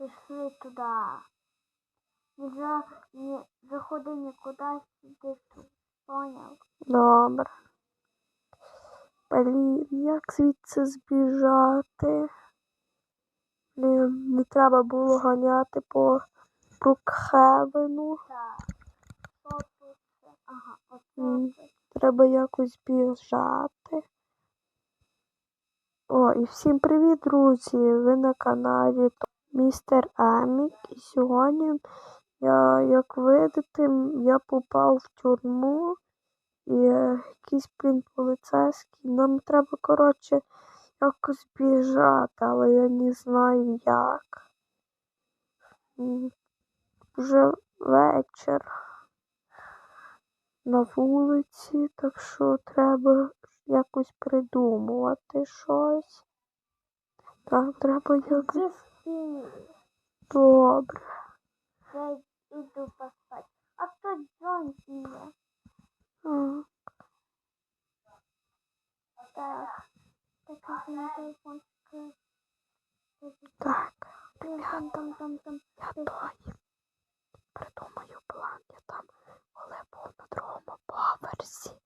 Пішли туди. Не, за, не заходи нікуди, сиди тут. Поняв? Добре. Блін, як звідси збіжати? Блін, не треба було ганяти по Брукхевену. Так. Ага. Треба якось біжати. О, і всім привіт, друзі! Ви на каналі Містер Амік. І сьогодні я, як видите, я попав в тюрму і е, якийсь блін поліцейський. Нам треба, коротше, якось біжати, але я не знаю як. Вже вечір на вулиці, так що треба якось придумувати щось. Так, треба якось. Добре. Я іду поспати. А хто дзвонить мені? Так. Так, я на телефон. Так, Там, там, там, там. я той придумаю план. Я там, коли був на другому поверсі,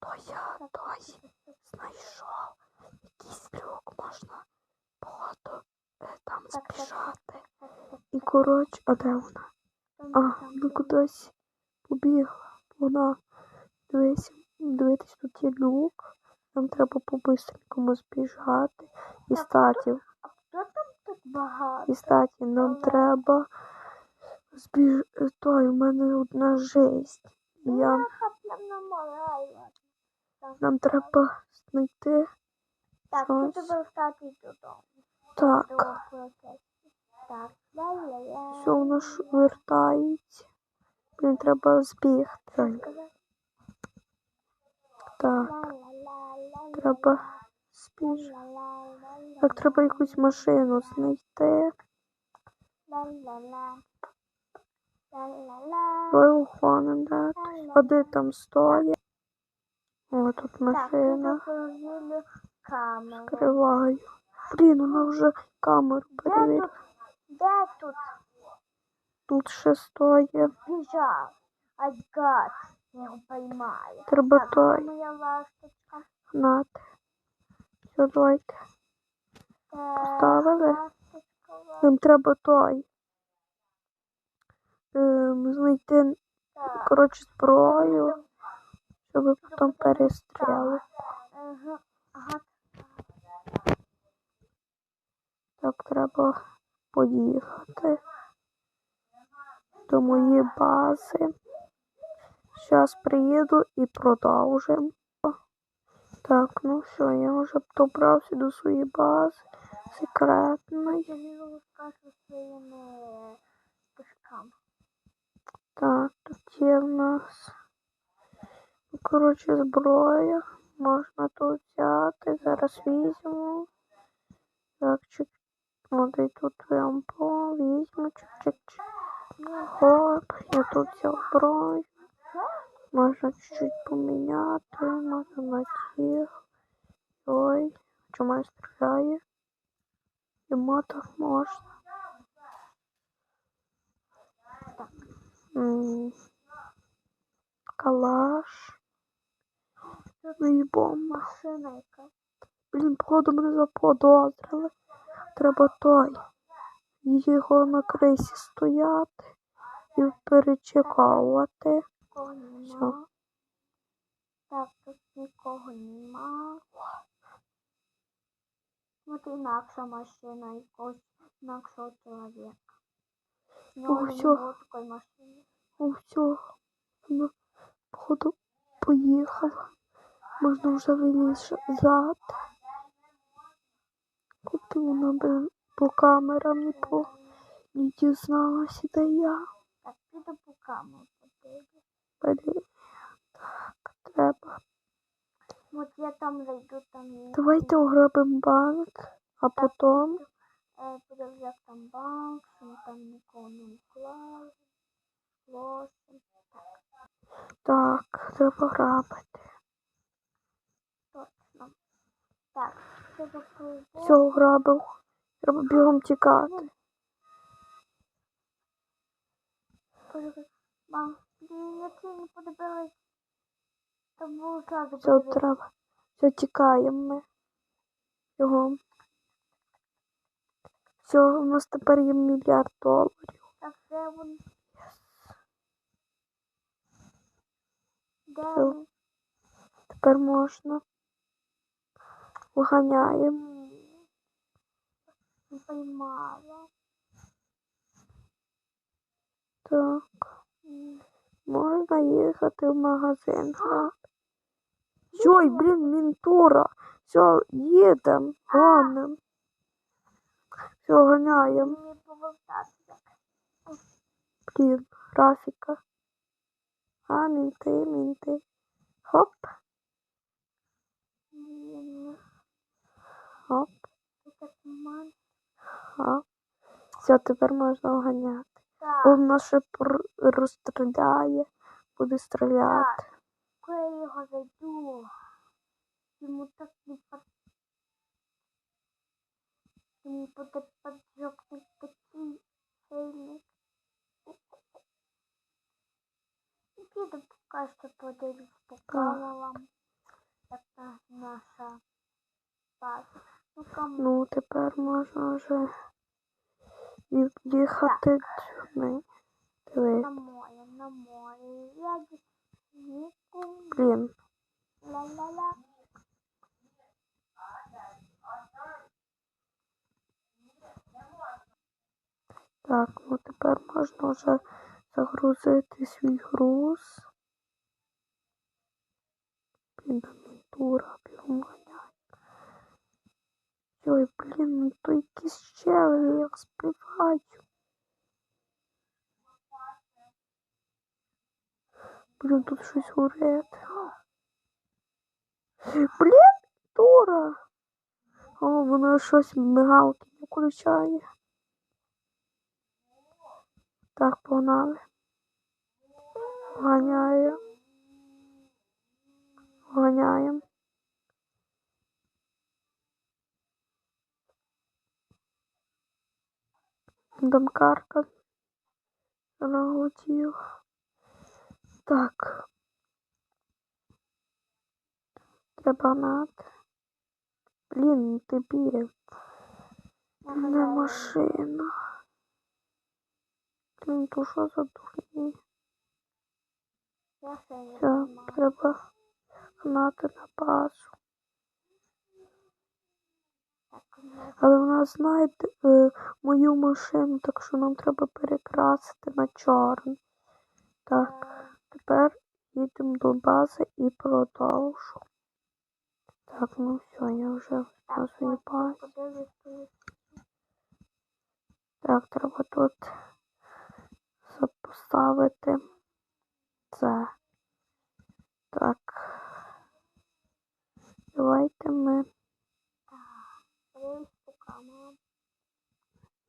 то я той знайшов якийсь люк, можна походу так, І коротше, а де вона? А, ну кудись побігла. Вона дивись, дивитись, тут є люк. Нам треба по-бистренькому збіжати. І статі, А хто там так багато? і статі, нам треба збіж... Той, у мене одна Я... Ну, намагаю. Нам треба знайти. Так, щось. тебе встати додому. Так, все воно ж вертається. Блін, треба збігти. Так, треба збіжати. Так, треба якусь машину знайти. Ла-ла-ла. Ла-ла-ла. А де там стоїть? О, тут машина. Скриваю. Блін, вона вже камеру перевірила. Де тут Тут ще стоїть. біжав? Ай, гад, я його поймаю. Треба той моя ласточка? гнати. Все, давайте. Поставили? Нам треба той. Ем, знайти, коротше, зброю, щоб потім перестріли. Ага, ага. Так, треба поїхати до моєї бази. Зараз приїду і продовжимо. Так, ну все, я вже добрався до своєї бази секретної. Так, тут є в нас. ну, Коротше, зброя. Можна тут взяти. Зараз візьму. Так, чик. От і тут ямпо. Візьму. Чик-чик-чик. Хоп. Я тут взяв зброю. Можна чуть-чуть поміняти. Можна на тих. Ой. Чому я стріляє? Йому так можна. М, Калаш. Ну і бомба. Машина яка. Блін, походу мене заподозрили. Треба той. Його на крисі стояти і Всё. нема. Так, тут нікого нема. От інакша машина якогось інакшого чоловіка. У нього не такої машини. О, все. Вона, походу, поїхала. Можна вже вилізати. Куди вона блін, по камерам не, по... не дізналася, де я. Так, піду по камеру подивлюсь. Так, треба. От я там зайду, там є. Давайте ограбимо банк, а потім. Е, подивлюсь, як там банк, що там нікого не вклали. Лосі. Так, треба грабити. Точно. Так, Все, ограбив. Треба бігом тікати. мам, блін, я це не подивилась. Там було зразу Все треба. Все тікаємо ми. Його. Все, у нас тепер є мільярд доларів. Так, де він? Де він? Тепер можна. Вганяємо. Не поймала. Так. Можна їхати в магазин. Йой, блін, мінтура. Все, їдемо, гоним. Все, ганяємо. Блін, графіка. А, мінти, мінти. Хоп, Блін, хоп, це хоп. Все, тепер можна вганяти. Так, Он нас ще розстріляє, буде стріляти. коли я його зайду, йому так не под... Йому буде поджог не такий сильний. Піду поки що подивлюсь по правилам. Яка наша. Ну, кому Ну, тепер можна вже і- їхати сюди. Диви, на море, на море. Я блін. Ла-ла-ла. Так, ну тепер можна вже загрузити свій груз. Блін, тура, бігом ганяй. Ой, блін, ну то якісь щели, я співаю. Блін, тут щось горить. Блін, тура. О, вона щось мигалки не включає. Так, погнали. Ганяємо. Ганяємо. Домкарка. Роготів. Так. Треба гнати. Блін, ти біг. Не машина. Блін, то що за дурні? Все, треба гнати на базу. Але вона знає е, мою машину, так що нам треба перекрасити на чорний. Так, тепер їдемо до бази і продовжу. Так, ну все, я вже на так, треба тут поставити це. Так. Давайте ми. Подивлюсь по камерам.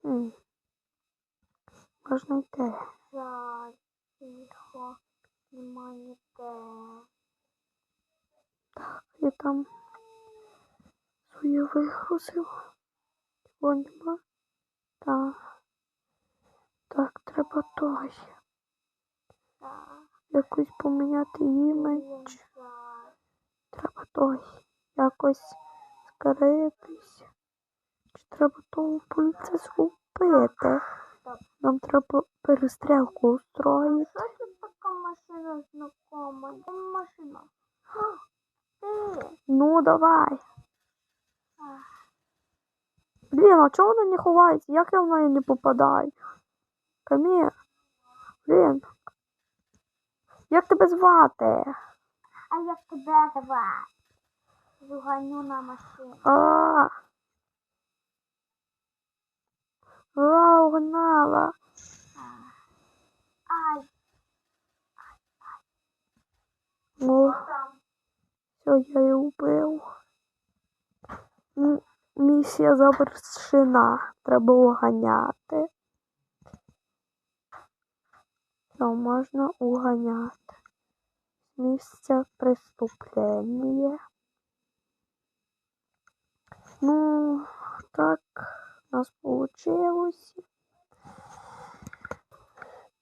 м, Можна йти. Жаль, тихо, немає де. Я там своє вигрузив. Його нема. Так. Так, треба той. Так, Якось поміняти імідж. Треба той. Якось скритись. Треба того поліцейського вбити? Нам треба перестрілку устроїти. Що це така машина знакома? Де машина? Ти. Ну, давай. Блін, а чого вона не ховається? Як я в неї не попадаю? Камір. Блін. Як тебе звати? А як тебе звати? Зуганю на машину. А. А, угнала. Ах. Ай, О, все, я вбив. М, Місія завершена. Треба уганяти. Все, можна уганяти. Місця преступлення. Ну, так у нас вийшло.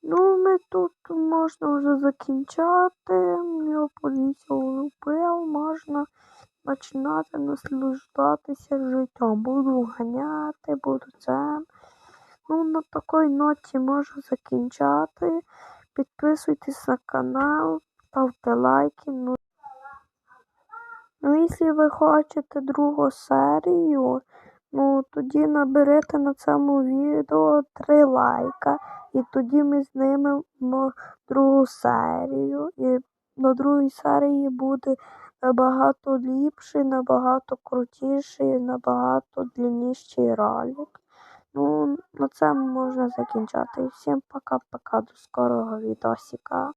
Ну, ми тут можна вже закінчати. Його поліція влупив, можна починати наслаждатися життям. Буду ганяти, буду це. Ну, на такій ноті можу закінчати. Підписуйтесь на канал, ставте лайки. Ну, ну якщо ви хочете другу серію, ну тоді наберете на цьому відео 3 лайка. І тоді ми знімемо другу серію. І на другій серії буде набагато ліпший, набагато крутіший, набагато длинніший ролик. Ну, на цьому можна закінчати. Всім пока-пока, до скорого відосика.